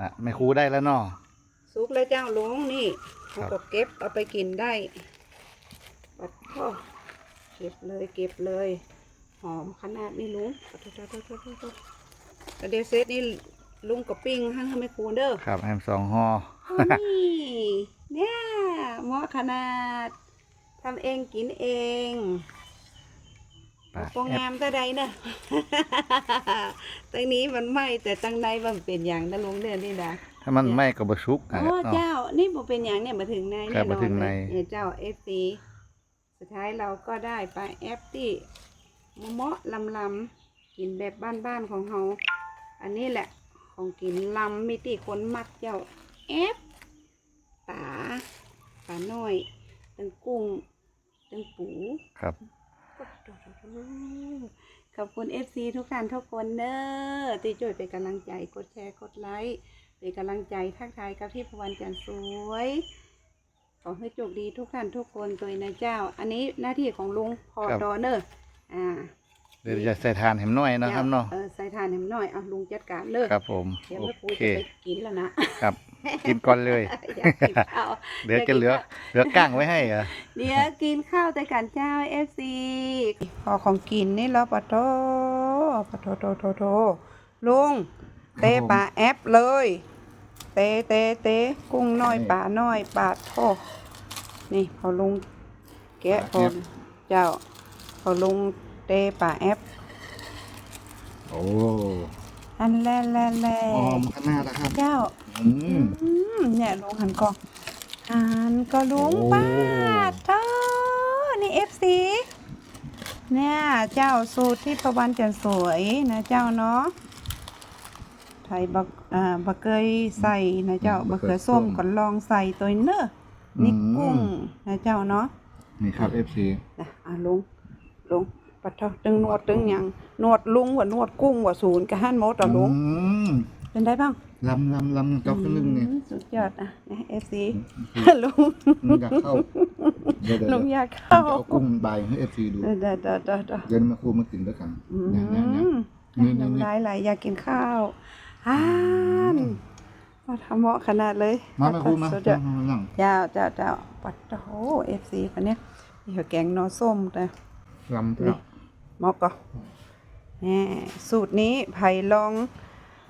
อะไม่ครูได้แล้วเนาะสุกแล้วเจ้าลุงนี่ครัเขาบก็เก็บเอาไปกินได้ปัดพ่อเก็บเลยเก็บเลย หอมขนาดนี้ลุงปัดโทษโทษโทษโทษโทษแล้วเดี๋ยวเซตนี่ลุงกับปิ้งให้ไม่คูนเด้อครับแฮมสองห่อนี่เนี่ยเหมาะขนาดทำเองกินเอง ปลาโปรงงามแต่ใดเนอะตั้งนี้มันไหมแต่ตั้งในมันเป็นอย่างนะลุงเดือนนี่นะถ้ามันไหม่ก็บสุกอ๋อะอเนาะเจ้า นี่บ่เป็นอย่างเนี่ยมาถึงในครับแน่นอนมาถึงในเลยเนี่ยเจ้าเอฟซีสุดท้ายเราก็ได้ไปลาแอปที่เหมาะลำลำๆกินแบบบ้านๆของเราอันนี้แหละของกินลำมีตีคนมักเจ้าแอปปลาปลาน้อยตั้งกุ้งตั้งปูครับ ขอบคุณ FC ทุกท่านทุกคนเนอะที่ช่วยเป็นกำลังใจกดแชร์กดไลค์เป็นกำลังใจทักทายกับที่พวันจันทร์สวยขอให้โชคดีทุกท่านทุกคนตัวนะเจ้า อันนี้หน้าที่ของลุงพอครับดอเนอร์อ่าเดี๋ยวจะใส่ทานแหมน้อย นะครับเนาะเออใส่ทานให้มันหน่อยเอาลุงจัดการเลยครับผมเดี๋ยวโอแม่ปูเคจะไปกินแล้วนะครับกินก่อนเลย อยากกินข้าว เดี๋ยวจะเหลือเหลือก้างไว้ให้เหรอเดี๋ยวกินข้าวแต่กันเจ้าเอฟซีพอของกินนี่แล้วปะโตปะโตโตโตโตลุงเตะปลาแอปเลย เตะเตะเตะกุ้งน้อยปลาน้อยปลาโทนี่พอลุงแกะพอเจ้า พอลุงเตะปลาแอป โอ้ อันแล่แล่แล่หอมขนาดนะครับ เจ้า อืมอืมเนี่ยลุงหันกล้องหันก็ลุงโอ้ป้าดเธอนี่เอฟซีเนี่ย เจ้าสูตรที่ประวันจันทร์สวยนะเจ้าเนาะไทยบักอ่าบักเกยใส่นะเจ้าบักเขือส้มก็ลองใส่ตัวเนอะนี่กุ้งนะเจ้าเนาะนี่ครับ FC นะอะลุงลุง ปัดเถอะตึงนวดตึงหยังนวดลุงว่านวดกุ้งว่าศูนย์กะหันหมดต่อลุงอืมเป็นได้บ้างลำลำลำเจ้าขึ้นนึงนี่อืมสุดยอดอะเอฟซีลุงมึงอยากเข้าเดี๋ยวเดี๋ยวลุงเดี๋ยวอยากเข้าจะเอากุ้งใบให้ FC ดูเด้อเด้อเด้อเด้อเด้อเดี๋ยวมาครูมากินด้วยกันอืเนี่ยเนี่ยเนี่ยมนี่นี่นี่น้ำลายไหลอยากกินข้าวอ่านมาทำเหมาะขนาดเลย มาแม่ครูมาสุดยอดมานั่งเจ้าเจ้าเจ้าปัดโอ้เอฟซีคนเนี้ยนี่เขาแกงนอส้มแต่ลำนี่เนาะห มอกก็แนี่สูตรนี้ไผ่ลอง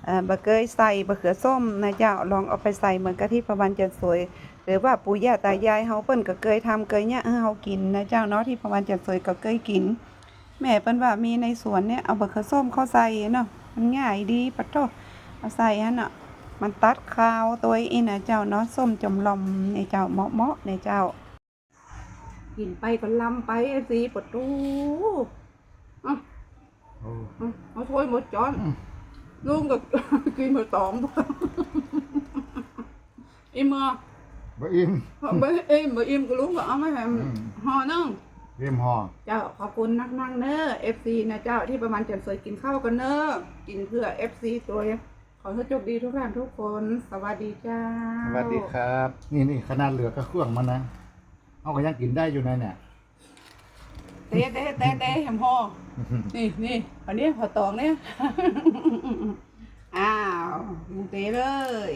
เอ่อบะเกยใส่บะเขือส้มนะเจ้าลองเอาไปใส่เหมือนกะที่ประวันจันทร์สวย หรือว่าปู่ย่าตายายเฮาเปิ้นก็เคยทำเคยเนี่ยให้เฮากินนะเจ้าเนาะที่ประวันจันทร์สวยก็เคยกิน แม่เปิ้นว่ามีในสวนเนี่ยเอาบะเขือส้มเข้าใส่เนาะมันง่ายดีปัดโตเอาใส่ฮะเนาะมันตัดคาวตัวอีนะเจ้าเนาะส้มจำลอมในเจ้าเหมาะๆในเจ้า กินไปก็ลำไปไอ้สีปะตูอะ โอ้อะเอาถ้วยหมดจอนลุงก็กินมาสองอิ่มอะบะอิ่มบ่อิ่มบ่อิ่มก็ลุงก็เอามาให้อืมห่อนึงเรียมห่อเจ้าขอบคุณนักนั่งเนอเอฟซีนะเจ้าที่ประมาณจันทร์สวยกินข้าวกันเนอกินเพื่อเอฟซีตัวเองขอให้โชคดีทุกท่านทุกคน สวัสดีเจ้า สวัสดีครับ นี่นี่ขนาดเหลือก็เครื่องมันนะเอาก็ยังกินได้อยู่นะเนี่ย เต้เต้เต้เต้แฮมห่อนี่นี่อันนี้พอตองเนี่ย อ้าวมึงเต้เลย